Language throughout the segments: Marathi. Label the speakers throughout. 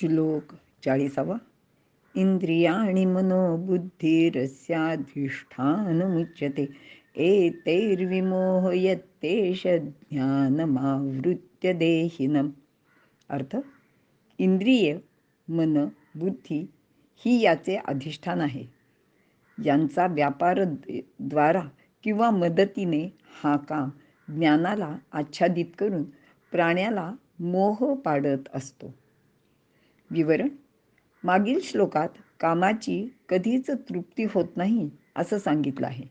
Speaker 1: श्लोक चाळीसावा. इंद्रियाणि मनोबुद्धिरस्याधिष्ठानमुच्यते एतैर्विमोहयत्तेष ज्ञानमावृत्य देहिनम अर्थ इंद्रिय मन बुद्धी ही याचे अधिष्ठान आहे. यांचा व्यापार द्वारा किंवा मदतीने हा काम ज्ञानाला आच्छादित करून प्राण्याला मोह पाडत असतो. विवरण. मागील श्लोकात कामाची कधीच तृप्ती होत नाही असं सांगितलं आहे.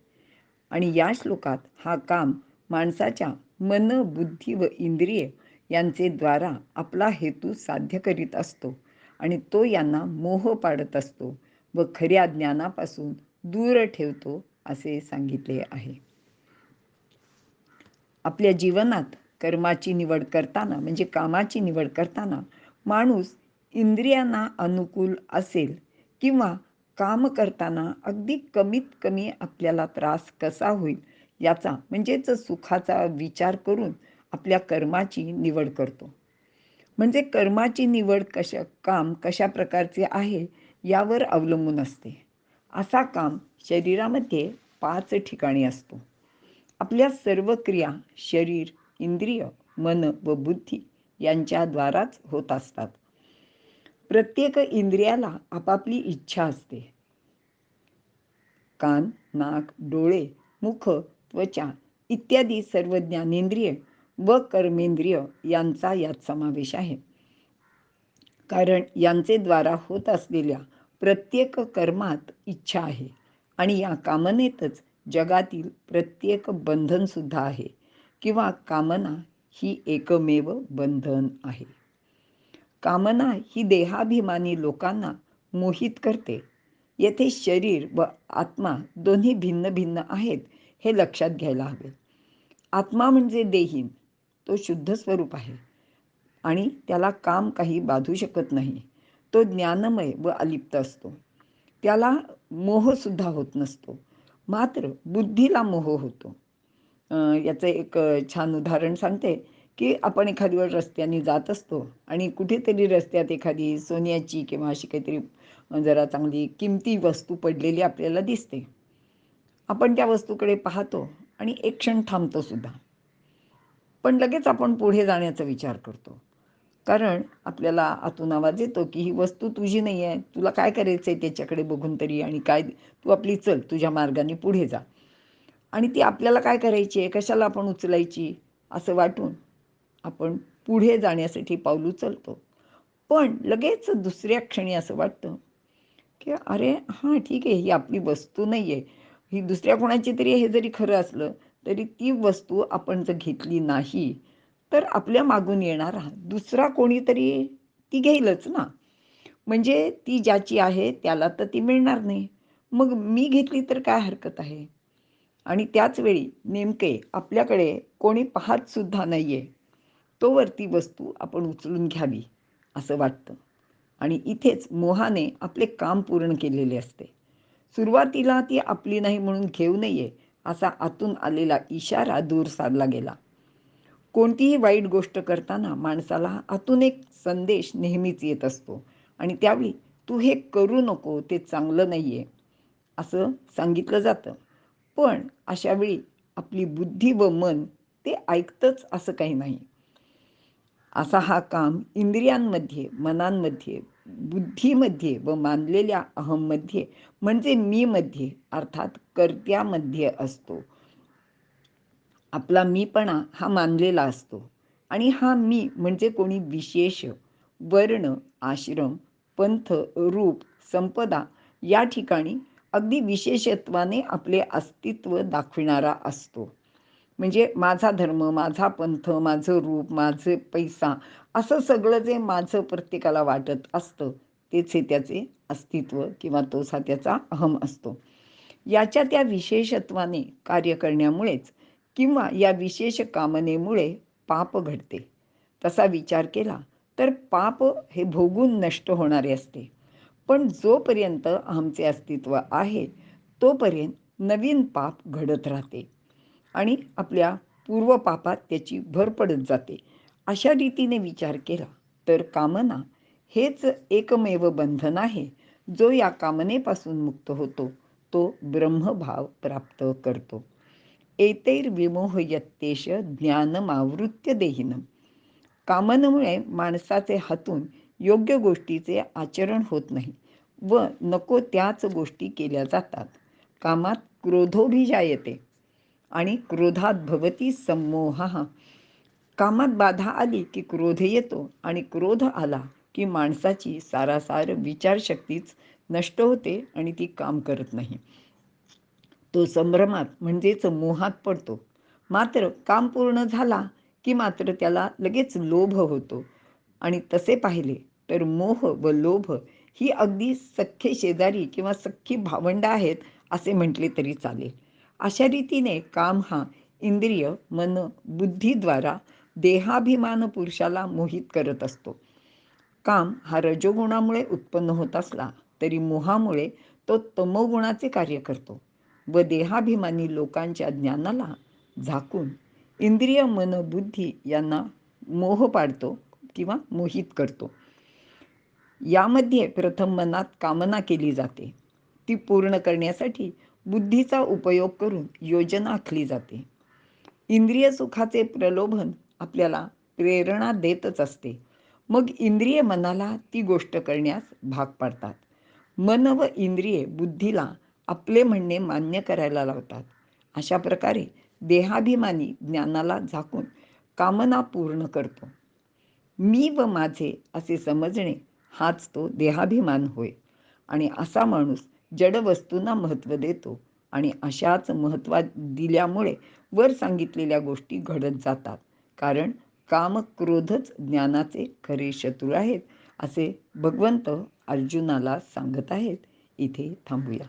Speaker 1: आणि या श्लोकात हा काम माणसाच्या मन बुद्धी व इंद्रिय यांचे द्वारा आपला हेतू साध्य करीत असतो आणि तो यांना मोह पाडत असतो व खऱ्या ज्ञानापासून दूर ठेवतो असे सांगितले आहे. आपल्या जीवनात कर्माची निवड करताना म्हणजे कामाची निवड करताना माणूस इंद्रियांना अनुकूल असेल किंवा काम करताना अगदी कमीत कमी आपल्याला त्रास कसा होईल याचा म्हणजेच सुखाचा विचार करून आपल्या कर्माची निवड करतो. म्हणजे कर्माची निवड कशा काम कशा प्रकारचे आहे यावर अवलंबून असते. असा काम शरीरामध्ये पाच ठिकाणी असतो. आपल्या सर्व क्रिया शरीर इंद्रिय मन व बुद्धी यांच्याद्वाराच होत असतात. प्रत्येक इंद्रियाला आपापली इच्छा असते. कान नाक डोळे मुख त्वचा इत्यादी सर्व ज्ञानेंद्रिय व कर्मेंद्रिय यांचा यात समावेश आहे. कारण यांचे द्वारा होत असलेल्या प्रत्येक कर्मात इच्छा आहे आणि या कामनेतच जगातील प्रत्येक बंधनसुद्धा आहे किंवा कामना ही एकमेव बंधन आहे. कामना ही देहाभिमानी लोकांना मोहित करते. येथे शरीर व आत्मा दोन्ही भिन्न भिन्न आहेत हे लक्षात घ्यायला हवे. आत्मा म्हणजे देहीन तो शुद्ध स्वरूप आहे आणि त्याला काम काही बाधू शकत नाही. तो ज्ञानमय व अलिप्त असतो. त्याला मोहसुद्धा होत नसतो. मात्र बुद्धीला मोह होतो. याचं एक छान उदाहरण सांगते. की आपण एखादी वेळ रस्त्याने जात असतो आणि कुठेतरी रस्त्यात एखादी सोन्याची किंवा अशी काहीतरी जरा चांगली किमती वस्तू पडलेली आपल्याला दिसते. आपण त्या वस्तूकडे पाहतो आणि एक क्षण थांबतो सुद्धा. पण लगेच आपण पुढे जाण्याचा विचार करतो. कारण आपल्याला आतून आवाज येतो की ही वस्तू तुझी नाही आहे तुला काय करायचं आहे त्याच्याकडे बघून तरी आणि काय तू आपली चल तुझ्या मार्गाने पुढे जा. आणि ती आपल्याला काय करायची आहे कशाला आपण उचलायची असं वाटून आपण पुढे जाण्यासाठी पाऊल उचलतो. पण लगेच दुसऱ्या क्षणी असं वाटतं की अरे हां ठीक आहे ही आपली वस्तू नाही आहे ही दुसऱ्या कोणाची तरी हे जरी खरं असलं तरी ती वस्तू आपण जर घेतली नाही तर आपल्या मागून येणारा दुसरा कोणीतरी ती घेईलच ना. म्हणजे ती ज्याची आहे त्याला तर ती मिळणार नाही. मग मी घेतली तर काय हरकत आहे? आणि त्याच वेळी नेमके आपल्याकडे कोणी पाहतसुद्धा नाही आहे तोवर ती वस्तू आपण उचलून घ्यावी असं वाटतं. आणि इथेच मोहाने आपले काम पूर्ण केलेले असते. सुरुवातीला ती आपली नाही म्हणून घेऊ नये असा आतून आलेला इशारा दूर साधला गेला. कोणतीही वाईट गोष्ट करताना माणसाला आतून एक संदेश नेहमीच येत असतो. आणि त्यावेळी तू हे करू नको ते चांगलं नाही आहे असं सांगितलं जातं. पण अशावेळी आपली बुद्धी व मन ते ऐकतंच असं काही नाही. असा हा काम इंद्रियांमध्ये मनांमध्ये बुद्धीमध्ये व मानलेल्या अहममध्ये म्हणजे मीमध्ये अर्थात कर्त्यामध्ये असतो. आपला मीपणा हा मानलेला असतो. आणि हा मी म्हणजे कोणी विशेष वर्ण आश्रम पंथ रूप संपदा या ठिकाणी अगदी विशेषत्वाने आपले अस्तित्व दाखविणारा असतो. म्हणजे माझा धर्म माझा पंथ माझं रूप माझे पैसा असं सगळं जे माझं प्रत्येकाला वाटत असतं तेच हे त्याचे अस्तित्व किंवा तोच हा त्याचा अहम असतो. याच्या त्या विशेषत्वाने कार्य करण्यामुळेच किंवा या विशेष कामनेमुळे पाप घडते. तसा विचार केला तर पाप हे भोगून नष्ट होणारे असते. पण जोपर्यंत अहमचे अस्तित्व आहे तोपर्यंत नवीन पाप घडत राहते. आणि आपल्या पूर्वपापात त्याची भर पडत जाते. अशा रीतीने विचार केला तर कामना हेच एकमेव बंधन आहे जो या कामनेपासून मुक्त होतो तो ब्रह्मभाव प्राप्त करतो. एतैर्विमोहयत्तेश ज्ञानमावृत्य देहिनम. कामनमुळे माणसाचे हातून योग्य गोष्टीचे आचरण होत नाही व नको त्याच गोष्टी केल्या जातात. कामात क्रोधोभिजायते आणि क्रोधात भवती संमोह. कामात बाधा आली की क्रोध येतो आणि क्रोध आला की माणसाची सारासार विचारशक्तीच नष्ट होते आणि ती काम करत नाही. तो संभ्रमात म्हणजेच मोहात पडतो. मात्र काम पूर्ण झाला की मात्र त्याला लगेच लोभ होतो. आणि तसे पाहिले तर मोह व लोभ ही अगदी सख्खे शेजारी किंवा सख्खी भावंड आहेत असे म्हटले तरी चालेल. अशा रीतीने काम हा इंद्रिय मन बुद्धीद्वारा देहाभिमान पुरुषाला मोहित करत असतो. काम हा रजोगुणामुळे उत्पन्न होत असला तरी मोहामुळे तो तमोगुणाचे कार्य करतो व देहाभिमानी लोकांच्या ज्ञानाला झाकून इंद्रिय मन बुद्धी यांना मोह पाडतो किंवा मोहित करतो. यामध्ये प्रथम मनात कामना केली जाते. ती पूर्ण करण्यासाठी बुद्धीचा उपयोग करून योजना आखली जाते. इंद्रिय सुखाचे प्रलोभन आपल्याला प्रेरणा देतच असते. मग इंद्रिय मनाला ती गोष्ट करण्यास भाग पाडतात. मन व इंद्रिये बुद्धीला आपले म्हणणे मान्य करायला लावतात. अशा प्रकारे देहाभिमानी ज्ञानाला झाकून कामना पूर्ण करतो. मी व माझे असे समजणे हाच तो देहाभिमान होय. आणि असा माणूस जड वस्तूंना महत्त्व देतो आणि अशाच महत्त्व दिल्यामुळे वर सांगितलेल्या गोष्टी घडत जातात. कारण काम क्रोधच ज्ञानाचे खरे शत्रू आहेत असे भगवंत अर्जुनाला सांगत आहेत. इथे थांबूया.